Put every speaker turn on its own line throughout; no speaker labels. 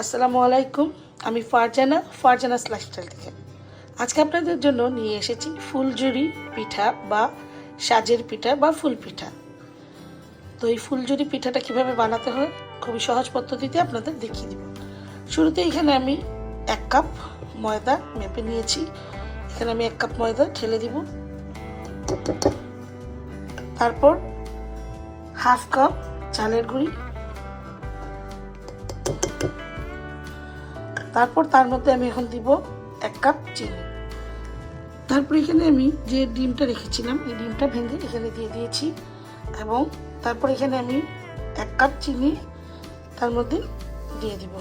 আসসালামু আলাইকুম, আমি ফারজানা ফারজানাস লাইফস্টাইল থেকে। আজকে আপনাদের জন্য নিয়ে এসেছি ফুলঝুরি পিঠা বা সাজের পিঠা বা ফুল পিঠা। তো এই ফুলঝুরি পিঠাটা কীভাবে বানাতে হয়, খুবই সহজ পদ্ধতিতে আপনাদের দেখিয়ে দিব। শুরুতে এখানে আমি এক কাপ ময়দা মেপে নিয়েছি। এখানে আমি এক কাপ ময়দা ঢেলে দিব। তারপর হাফ কাপ চালের গুঁড়ি তারপর তার মধ্যে আমি এখন দিব এক কাপ চিনি। তারপর এখানে আমি যে ডিমটা রেখেছিলাম, এই ডিমটা ভেঙে এখানে দিয়ে দিয়েছি এবং তারপর এখানে আমি এক কাপ চিনি তার মধ্যে দিয়ে দিব।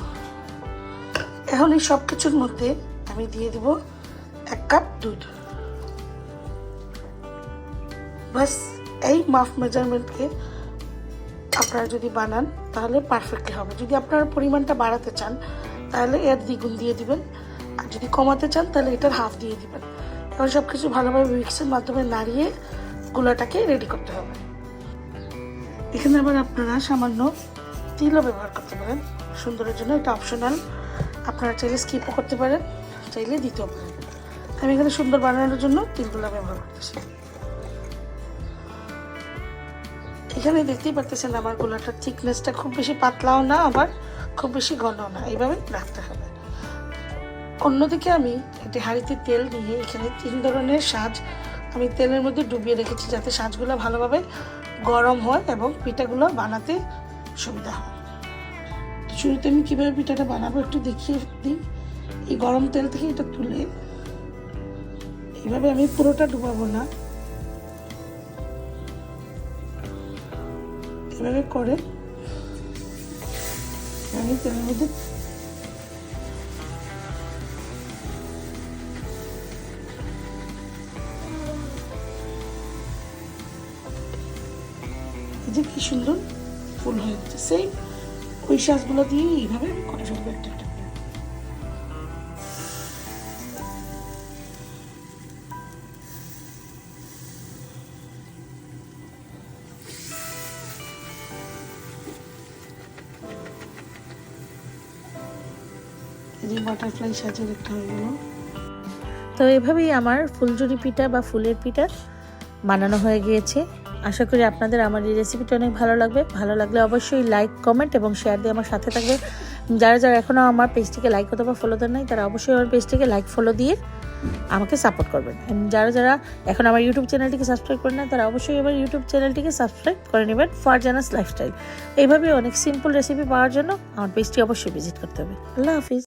এখন এই সব কিছুর মধ্যে আমি দিয়ে দিব এক কাপ দুধ। বাস এই মাফ মেজারমেন্টকে আপনারা যদি বানান তাহলে পারফেক্টলি হবে। যদি আপনারা পরিমাণটা বাড়াতে চান তাহলে এর দ্বিগুণ দিয়ে দিবেন। আর যদি কমাতে চান, তাহলে এটার হাফ দিয়ে দিবেন। এবার সব কিছু ভালোভাবে মিক্সের মাধ্যমে নাড়িয়ে গুলাটাকে রেডি করতে হবে। এখানে আবার আপনারা সামান্য তিলও ব্যবহার করতে পারেন। সুন্দরের জন্য এটা অপশনাল আপনারা চাইলে স্কিপও করতে পারেন, চাইলে দিতেও পারেন। আমি এখানে সুন্দর বানানোর জন্য তিলগুলো ব্যবহার করতেছি। এখানে দেখতেই পারতেছেন আমার গোলাটার থিকনেসটা খুব বেশি পাতলাও না, আবার খুব বেশি ঘনও না এইভাবে রাখতে হবে। অন্যদিকে আমি একটি হাঁড়িতে তেল নিয়ে এখানে তিন ধরনের সাজ আমি তেলের মধ্যে ডুবিয়ে রেখেছি যাতে সাজগুলো ভালোভাবে গরম হয় এবং পিঠাগুলো বানাতে সুবিধা হয়। শুরুতে আমি কীভাবে পিঠাটা বানাবো একটু দেখিয়ে দিই। এই গরম তেল থেকে এটা তুলে এইভাবে আমি পুরোটা ডুবাবো না। এভাবে করে আমি তেলের যে কি সুন্দর ফুল হয়ে যাচ্ছে। সেই ওই শ্বাসগুলো দিয়ে এইভাবে আমি ফেলব একটা একটা যে বাটারফ্লাই সাজের একটা হয়ে
তো এভাবেই আমার ফুলঝুরি পিঠা বা ফুলের পিঠা বানানো হয়ে গিয়েছে। আশা করি আপনাদের আমার এই রেসিপিটা অনেক ভালো লাগবে। ভালো লাগলে অবশ্যই লাইক কমেন্ট এবং শেয়ার দিয়ে আমার সাথে থাকবে যারা যারা এখনও আমার পেজটিকে লাইক অথবা ফলো দেন নাই, তারা অবশ্যই আমার পেজটিকে লাইক ফলো দিয়ে আমাকে সাপোর্ট করবেন। যারা যারা এখন আমার ইউটিউব চ্যানেলটিকে সাবস্ক্রাইব করেন না তারা অবশ্যই আমার ইউটিউব চ্যানেলটিকে সাবস্ক্রাইব করে নেবেন ফর ফারজানাস লাইফস্টাইল এইভাবে অনেক সিম্পল রেসিপি পাওয়ার জন্য আমার পেজটি অবশ্যই ভিজিট করতে হবে। আল্লাহ হাফিজ।